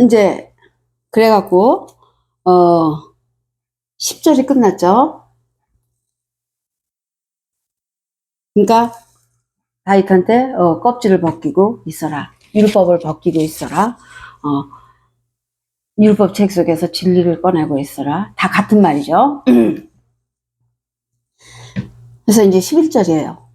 이제 그래갖고 어 10절이 끝났죠. 그러니까 다윗한테 어, 껍질을 벗기고 있어라. 율법을 벗기고 있어라. 어, 율법 책 속에서 진리를 꺼내고 있어라. 다 같은 말이죠. 그래서 이제 11절이에요.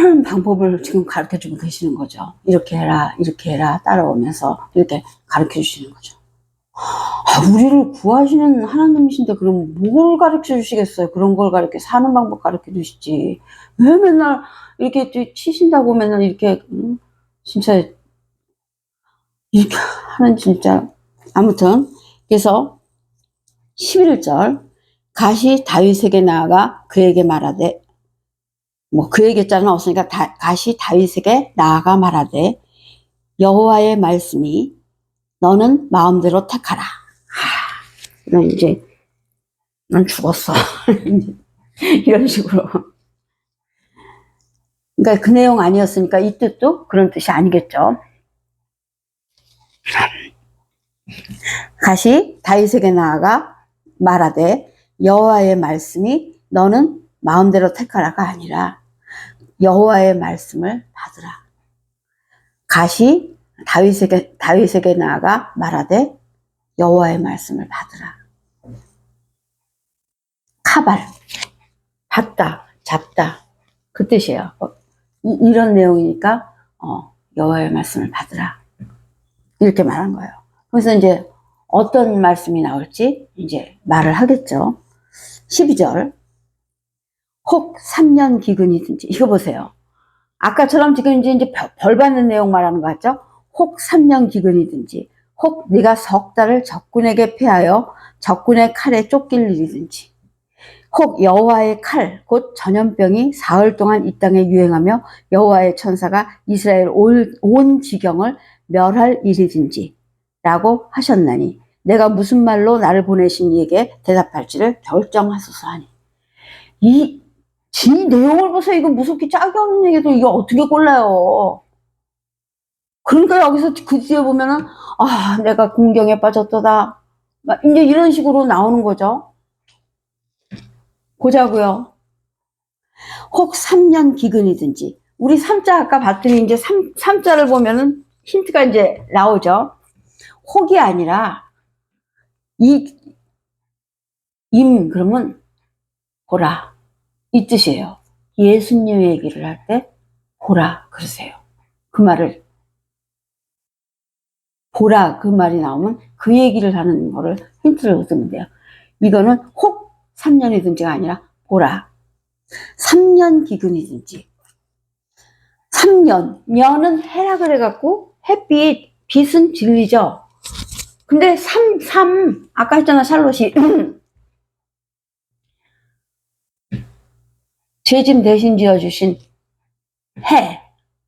살아가는 방법을 지금 가르쳐 주고 계시는 거죠. 이렇게 해라, 이렇게 해라, 따라오면서 이렇게 가르쳐 주시는 거죠. 아, 우리를 구하시는 하나님이신데 그럼 뭘 가르쳐 주시겠어요? 그런 걸 가르쳐 사는 방법 가르쳐 주시지. 왜 맨날 이렇게 또 치신다고 맨날 이렇게 음, 진짜 이렇게 하는 진짜 아무튼 그래서 11절 가시 다윗에게 나아가 그에게 말하되 뭐 그에게 자는 없으니까 다, 가시 다윗에게 나아가 말하되 여호와의 말씀이 너는 마음대로 택하라. 하, 난 이제 난 죽었어. 이런 식으로. 그러니까 그 내용 아니었으니까 이 뜻도 그런 뜻이 아니겠죠. 가시 다윗에게 나아가 말하되 여호와의 말씀이 너는 마음대로 택하라가 아니라 여호와의 말씀을 받으라. 가시 다윗에게 다윗에게 나아가 말하되 여호와의 말씀을 받으라. 카발 받다 잡다 그 뜻이에요. 어, 이, 런 내용이니까 어, 여호와의 말씀을 받으라 이렇게 말한 거예요. 그래서 이제 어떤 말씀이 나올지 이제 말을 하겠죠. 12절 혹 3년 기근이든지 이거 보세요. 아까처럼 지금 이제 이제 벌- 벌 받는 내용 말하는 거 같죠? 혹 3년 기근이든지 혹 네가 석 달을 적군에게 패하여 적군의 칼에 쫓길 일이든지 혹 여호와의 칼 곧 전염병이 사흘 동안 이 땅에 유행하며 여호와의 천사가 이스라엘 올- 온 지경을 멸할 일이든지 라고 하셨나니 내가 무슨 말로 나를 보내신 이에게 대답할지를 결정하소서 하니 이, 지 내용을 보세요. 이거 무섭게 짝이 없는 얘기도 이거 어떻게 골라요. 그러니까 여기서 그 뒤에 보면은 아 내가 공경에 빠졌도다 막 이제 이런 식으로 나오는 거죠. 보자고요. 혹 3년 기근이든지 우리 3자 아까 봤더니 이제 3, 3자를 보면은 힌트가 이제 나오죠. 혹이 아니라 이, 임, 그러면 보라. 이 뜻이에요. 예수님 얘기를 할 때 보라. 그러세요. 그 말을 보라. 그 말이 나오면 그 얘기를 하는 거를 힌트를 얻으면 돼요. 이거는 혹 3년이든지가 아니라 보라. 3년 기근이든지. 3년. 년은 해라 그래갖고 햇빛, 빛은 진리죠. 근데 3, 3, 아까 했잖아, 샬롯이. 죄짐 대신 지어주신 해.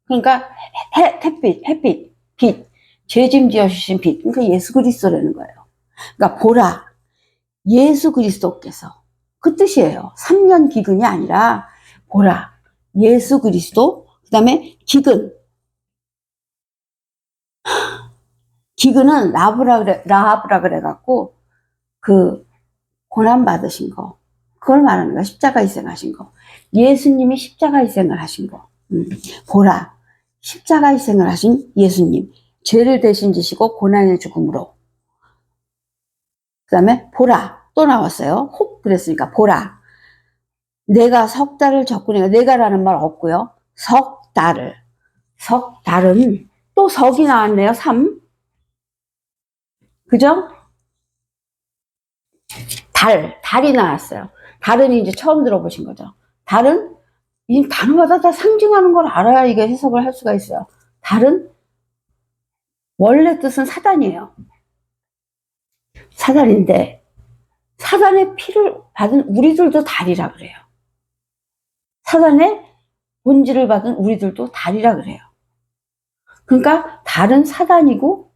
그러니까 해, 햇빛, 햇빛, 빛. 죄짐 지어주신 빛. 그러니까 예수 그리스도라는 거예요. 그러니까 보라. 예수 그리스도께서. 그 뜻이에요. 3년 기근이 아니라 보라. 예수 그리스도. 그 다음에 기근. 기근은 라브라 그래, 라합라 그래갖고, 그, 고난 받으신 거. 그걸 말하는 거야. 십자가 희생하신 거. 예수님이 십자가 희생을 하신 거. 음, 보라. 십자가 희생을 하신 예수님. 죄를 대신 지시고 고난의 죽음으로. 그 다음에 보라. 또 나왔어요. 혹 그랬으니까 보라. 내가 석 달을 적군해. 내가라는 말 없고요. 석 달을. 석 달은 또 석이 나왔네요. 3. 그죠? 달, 달이 나왔어요. 달은 이제 처음 들어보신 거죠. 달은 이 단어마다 다 상징하는 걸 알아야 이게 해석을 할 수가 있어요. 달은 원래 뜻은 사단이에요. 사단인데 사단의 피를 받은 우리들도 달이라 그래요. 사단의 본질을 받은 우리들도 달이라 그래요. 그러니까 달은 사단이고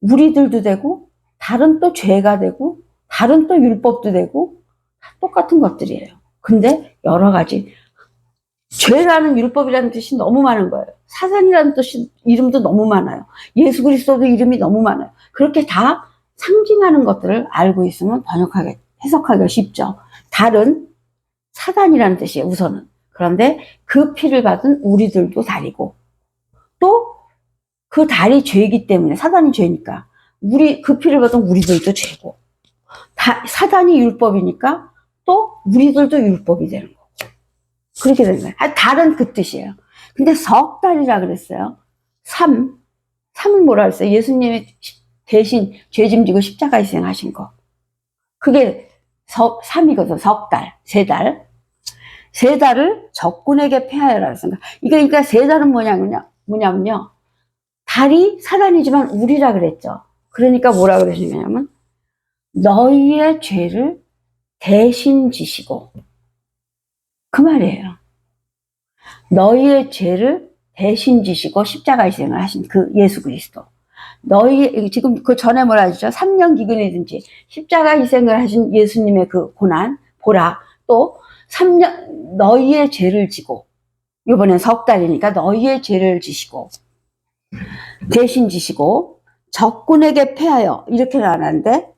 우리들도 되고 달은 또 죄가 되고 달은 또 율법도 되고 다 똑같은 것들이에요. 근데 여러 가지 죄라는 율법이라는 뜻이 너무 많은 거예요. 사단이라는 뜻이 이름도 너무 많아요. 예수 그리스도도 이름이 너무 많아요. 그렇게 다 상징하는 것들을 알고 있으면 번역하기 해석하기가 쉽죠. 달은 사단이라는 뜻이에요. 우선은. 그런데 그 피를 받은 우리들도 달이고 또그 달이 죄이기 때문에 사단이 죄니까 우리 그 피를 받은 우리들도 죄고 다, 사단이 율법이니까 또 우리들도 율법이 되는 거고 그렇게 되는 거예요. 아, 달은 그 뜻이에요. 근데 석 달이라 그랬어요. 삼 삼은 뭐라 그랬어요? 예수님이 대신 죄짐 지고 십자가 희생하신 거. 그게 석, 삼이거든. 석 달, 세 달. 세 달을 적군에게 패하여라. 이게 그러니까 세 달은 뭐냐면요. 뭐냐면요. 달이 사단이지만 우리라 그랬죠. 그러니까 뭐라 그러시냐면 너희의 죄를 대신 지시고 그 말이에요. 너희의 죄를 대신 지시고 십자가 희생을 하신 그 예수 그리스도. 너희 지금 그 전에 뭐라 하죠? 3년 기근이든지 십자가 희생을 하신 예수님의 그 고난 보라 또 3년 너희의 죄를 지고 이번엔 석 달이니까 너희의 죄를 지시고 대신 지시고 적군에게 패하여 이렇게 나왔는데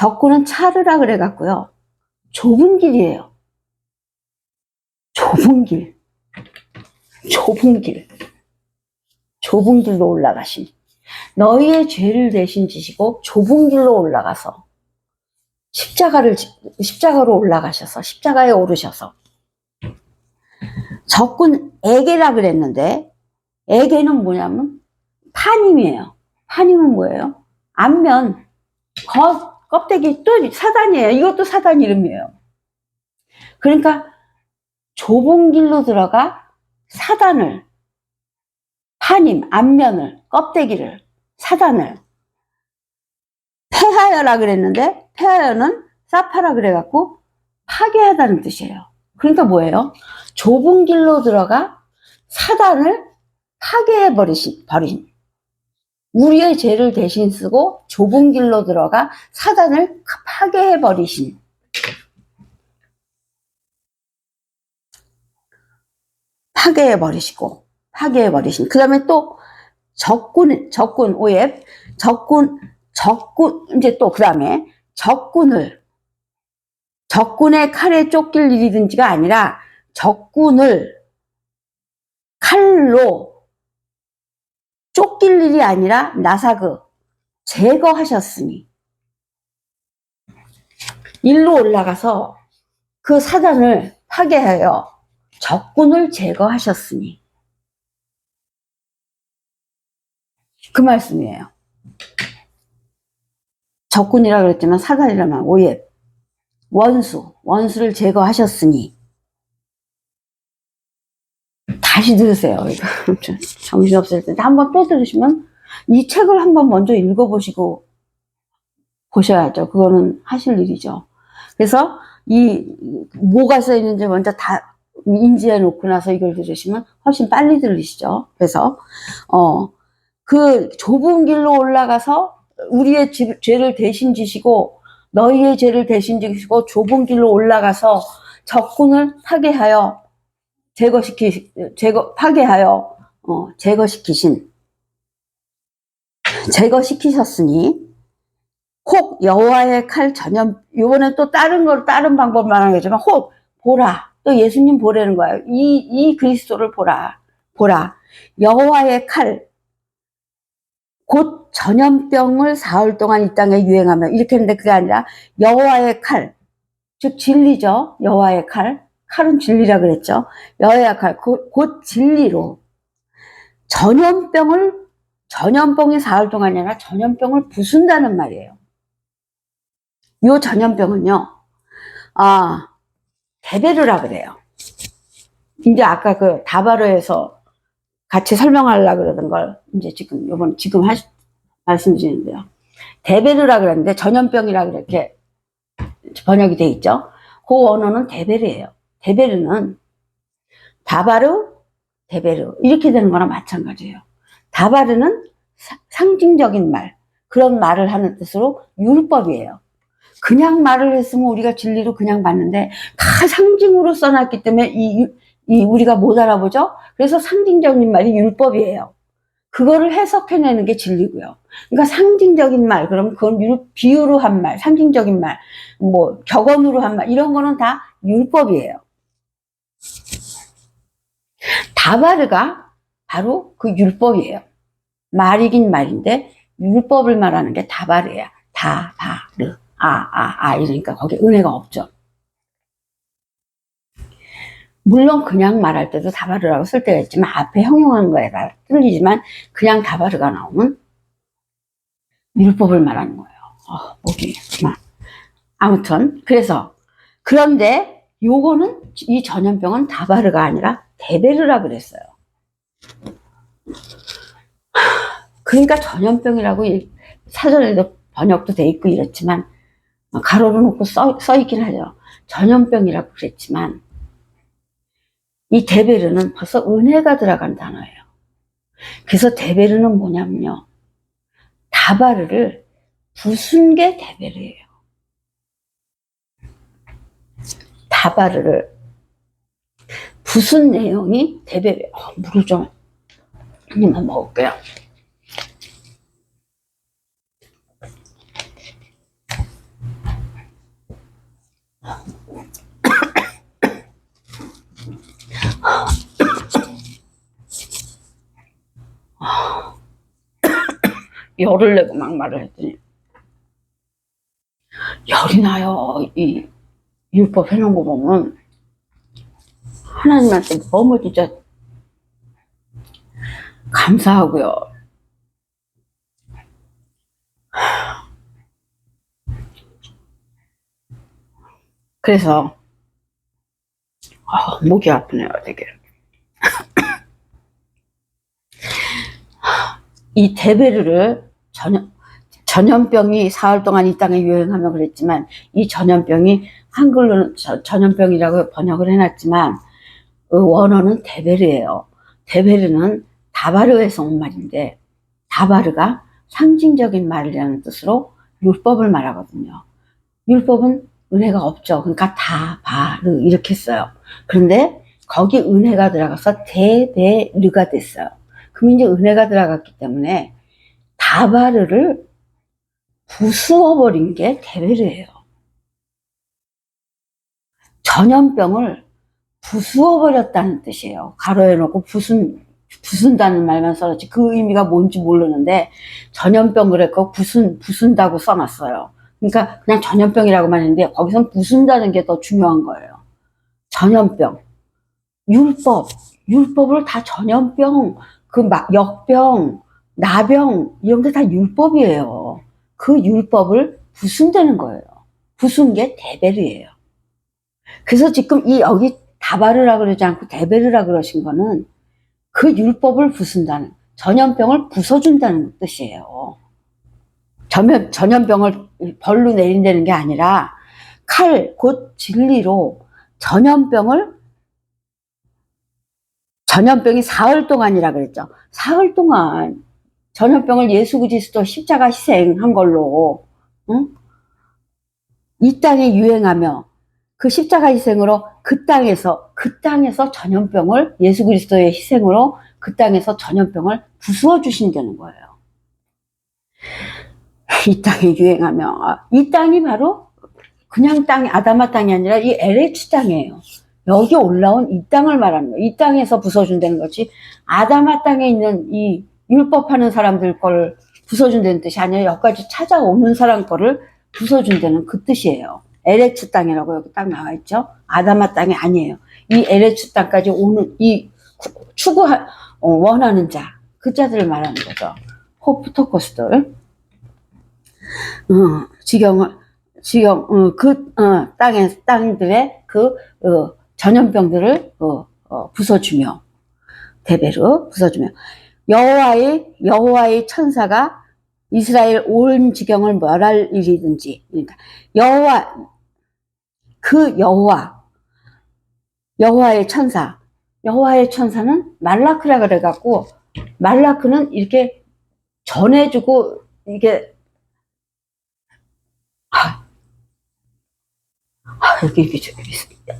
적군은 차르라 그래 갖고요. 좁은 길이에요. 좁은 길. 좁은 길. 좁은 길로 올라가신. 너희의 죄를 대신 지시고 좁은 길로 올라가서 십자가를 지- 십자가로 올라가셔서 십자가에 오르셔서 적군 에게라 그랬는데 에게는 뭐냐면 파님이에요. 파님은 뭐예요? 앞면 겉 껍데기 또 사단이에요. 이것도 사단 이름이에요. 그러니까 좁은 길로 들어가 사단을 파님 앞면을 껍데기를 사단을 폐하여라 그랬는데 폐하여는 사파라 그래갖고 파괴하다는 뜻이에요. 그러니까 뭐예요? 좁은 길로 들어가 사단을 파괴해 버리신 버린 우리의 죄를 대신 쓰고 좁은 길로 들어가 사단을 파괴해 버리신. 파괴해 버리시고 파괴해 버리신. 그다음에 또 적군 적군 오예 적군 적군 이제 또 그다음에 적군을 적군의 칼에 쫓길 일이든지가 아니라 적군을 칼로 쫓길 일이 아니라 나사그 제거하셨으니. 일로 올라가서 그 사단을 파괴하여 적군을 제거하셨으니. 그 말씀이에요. 적군이라 그랬지만 사단이라면 오예 원수 원수를 제거하셨으니 다시 들으세요. 좀 정신없을 텐데 한번 또 들으시면 이 책을 한번 먼저 읽어보시고 보셔야죠. 그거는 하실 일이죠. 그래서 이 뭐가 써 있는지 먼저 다 인지해 놓고 나서 이걸 들으시면 훨씬 빨리 들으시죠. 그래서 어 그 좁은 길로 올라가서 우리의 지- 죄를 대신 지시고 너희의 죄를 대신 지시고 좁은 길로 올라가서 적군을 파괴하여 제거시키 제거 파괴하여 어, 제거시키신 제거시키셨으니 혹 여호와의 칼 전염 요번에 또 다른 걸 다른 방법 말하겠지만 혹 보라 또 예수님 보라는 거예요 이 이 그리스도를 보라 보라. 여호와의 칼 곧 전염병을 사흘 동안 이 땅에 유행하며 이렇게 했는데 그게 아니라 여호와의 칼, 즉 진리죠. 여호와의 칼, 칼은 진리라 그랬죠. 여호와의 칼, 곧, 곧 진리로 전염병을 전염병이 사흘 동안이 아니라 전염병을 부순다는 말이에요. 요 전염병은요, 아 대베르라 그래요. 이제 아까 그 다바르에서 같이 설명하려고 그러던 걸 이제 지금 요번 지금 하 말씀드리는데요. 대베르라 그랬는데 전염병이라 그렇게 번역이 돼 있죠. 그 원어는 대베르예요. 대베르는 다바르, 대베르 이렇게 되는 거랑 마찬가지예요. 다바르는 사- 상징적인 말 그런 말을 하는 뜻으로 율법이에요. 그냥 말을 했으면 우리가 진리로 그냥 봤는데 다 상징으로 써놨기 때문에 이, 유- 이 우리가 못 알아보죠? 그래서 상징적인 말이 율법이에요. 그거를 해석해내는 게 진리고요. 그러니까 상징적인 말, 그럼 그건 율- 비유로 한 말, 상징적인 말, 뭐 격언으로 한 말, 이런 거는 다 율법이에요. 다바르가 바로 그 율법이에요. 말이긴 말인데 율법을 말하는 게 다바르야. 다바르. 아, 아, 아. 이러니까 거기 은혜가 없죠. 물론 그냥 말할 때도 다바르라고 쓸 때가 있지만 앞에 형용한 거에 틀리지만 그냥 다바르가 나오면 율법을 말하는 거예요. 어, 목이 그만. 아무튼 그래서 그런데 요거는 이 전염병은 다바르가 아니라 데베르라 그랬어요. 그러니까 전염병이라고 이 사전에도 번역도 돼 있고 이렇지만 가로로 놓고 써, 써 있긴 하죠. 전염병이라고 그랬지만 이 데베르는 벌써 은혜가 들어간 단어예요. 그래서 데베르는 뭐냐면요. 다바르를 부순 게 데베르예요. 다바르를 부순 내용이 데베르예요. 어, 물을 좀 한 입만 먹을게요. 열을 내고 막 말을 했더니 열이 나요. 이 율법 해놓은 거 보면 하나님한테 너무 진짜 감사하고요. 그래서 아, 목이 아프네요, 되게. 이 데베르를 전염, 전염병이 사흘 동안 이 땅에 유행하며 그랬지만 이 전염병이 한글로는 저- 전염병이라고 번역을 해놨지만 그 원어는 데베르예요. 데베르는 다바르에서 온 말인데 다바르가 상징적인 말이라는 뜻으로 율법을 말하거든요. 율법은 은혜가 없죠. 그러니까 다바르 이렇게 써요. 그런데 거기 은혜가 들어가서 데베르가 됐어요. 그럼 이제 은혜가 들어갔기 때문에 다바르를 부수어버린 게 데베르예요. 전염병을 부수어 버렸다는 뜻이에요. 가로해놓고 부순, 부순다는 말만 써놨지 그 의미가 뭔지 모르는데 전염병 그랬고 부순, 부순다고 써놨어요. 그러니까 그냥 전염병이라고만 했는데 거기선 부순다는 게 더 중요한 거예요. 전염병, 율법, 율법을 다 전염병, 그막 역병, 나병 이런 게 다 율법이에요. 그 율법을 부순다는 거예요. 부순 게 데베르예요. 그래서 지금 이 여기 다바르라 그러지 않고 데베르라 그러신 거는 그 율법을 부순다는 전염병을 부숴준다는 뜻이에요. 전염, 전염병을 벌로 내린다는 게 아니라 칼, 곧 진리로 전염병을 전염병이 사흘 동안이라 그랬죠. 사흘 동안 전염병을 예수 그리스도 십자가 희생한 걸로 응? 이 땅에 유행하며 그 십자가 희생으로 그 땅에서 그 땅에서 전염병을 예수 그리스도의 희생으로 그 땅에서 전염병을 부수어 주신다는 거예요. 이 땅에 유행하며 아, 이 땅이 바로 그냥 땅이 아다마 땅이 아니라 이 LH 땅이에요. 여기 올라온 이 땅을 말하는 거예요. 이 땅에서 부숴준다는 거지 아다마 땅에 있는 이 율법하는 사람들 걸 부숴준다는 뜻이 아니라 여기까지 찾아오는 사람 거를 부숴준다는 그 뜻이에요. LH 땅이라고 여기 딱 나와 있죠. 아다마 땅이 아니에요. 이 LH 땅까지 오는 이 추구 원하는 자, 그 자들을 말하는 거죠. 호프토코스들. 어, 지경을 지경 어, 그 어, 땅의 땅들의 그 어, 전염병들을 어, 어, 부숴주며 대베르 부숴주며 여호와의 여호와의 천사가 이스라엘 온 지경을 멸할 일이든지 그러니까 여호와 그 여호와 여호와의 천사 여호와의 천사는 말라크라 그래갖고 말라크는 이렇게 전해주고 이게 아, 아, 여기, 저기,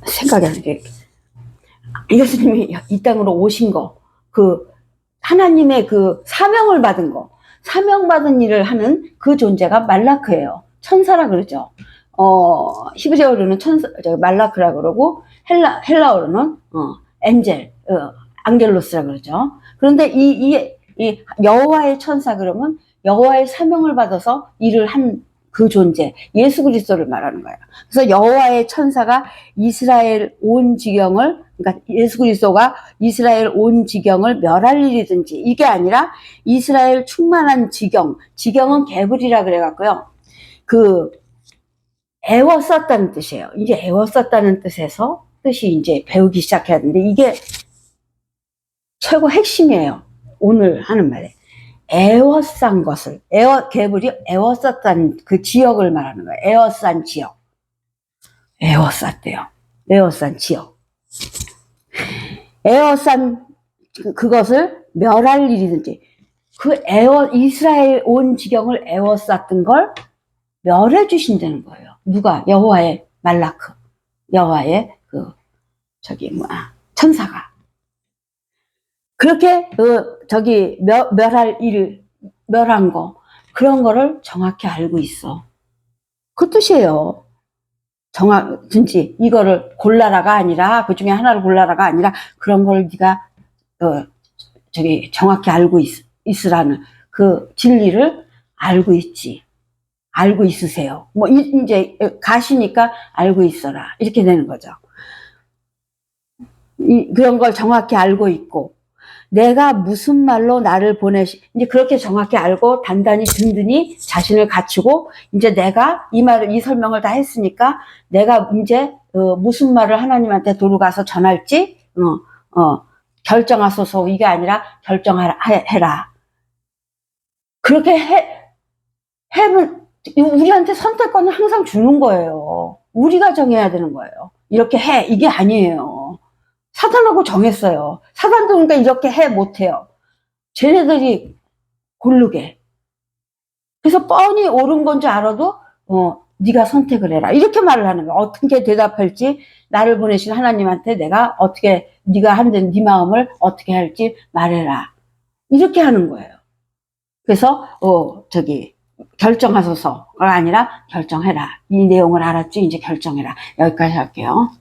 생각이 안 나. 예수님이 이 땅으로 오신 거, 그 하나님의 그 사명을 받은 거, 사명받은 일을 하는 그 존재가 말라크예요. 천사라 그러죠. 어, 히브리어로는 천사, 저 말라크라 그러고 헬라 헬라어로는 어, 엔젤, 어, 앙겔로스라 그러죠. 그런데 이, 이, 이 여호와의 천사 그러면 여호와의 사명을 받아서 일을 한 그 존재, 예수 그리스도를 말하는 거예요. 그래서 여호와의 천사가 이스라엘 온 지경을 그러니까 예수 그리스도가 이스라엘 온 지경을 멸할 일이든지 이게 아니라 이스라엘 충만한 지경, 지경은 개불이라 그래갖고요. 그 애워쌌다는 뜻이에요. 이제 애워쌌다는 뜻에서 뜻이 이제 배우기 시작해야 되는데 이게 최고 핵심이에요. 오늘 하는 말에. 애워싼 것을, 애워, 개불이 애워쌌다는 그 지역을 말하는 거예요. 애워싼 지역. 애워쌌대요. 애워싼 지역. 애워싼 그- 그것을 멸할 일이든지 그 애워, 이스라엘 온 지경을 애워쌌던 걸 멸해 주신다는 거예요. 누가? 여호와의 말라크. 여호와의 그, 저기, 뭐야, 천사가. 그렇게, 그, 저기, 멸, 멸할 일, 멸한 거, 그런 거를 정확히 알고 있어. 그 뜻이에요. 정확, 진지, 이거를 골라라가 아니라, 그 중에 하나를 골라라가 아니라, 그런 걸 네가, 어, 저기, 정확히 알고 있, 있으라는 그 진리를 알고 있지. 알고 있으세요. 뭐, 이- 이제, 가시니까 알고 있어라. 이렇게 되는 거죠. 이, 그런 걸 정확히 알고 있고, 내가 무슨 말로 나를 보내시, 이제 그렇게 정확히 알고 단단히 든든히 자신을 갖추고, 이제 내가 이 말을, 이 설명을 다 했으니까, 내가 이제, 어, 무슨 말을 하나님한테 도로 가서 전할지, 어, 어, 결정하소서. 이게 아니라 결정하라, 해- 해라. 그렇게 해, 해면, 우리한테 선택권을 항상 주는 거예요. 우리가 정해야 되는 거예요. 이렇게 해. 이게 아니에요. 사단하고 정했어요. 사단도 그러니까 이렇게 해 못해요. 쟤네들이 고르게. 그래서 뻔히 옳은 건지 알아도 어 네가 선택을 해라. 이렇게 말을 하는 거야. 어떻게 대답할지 나를 보내신 하나님한테 내가 어떻게 네가 한는 네 마음을 어떻게 할지 말해라. 이렇게 하는 거예요. 그래서 어 저기 결정하소서가 아니라 결정해라. 이 내용을 알았지? 이제 결정해라. 여기까지 할게요.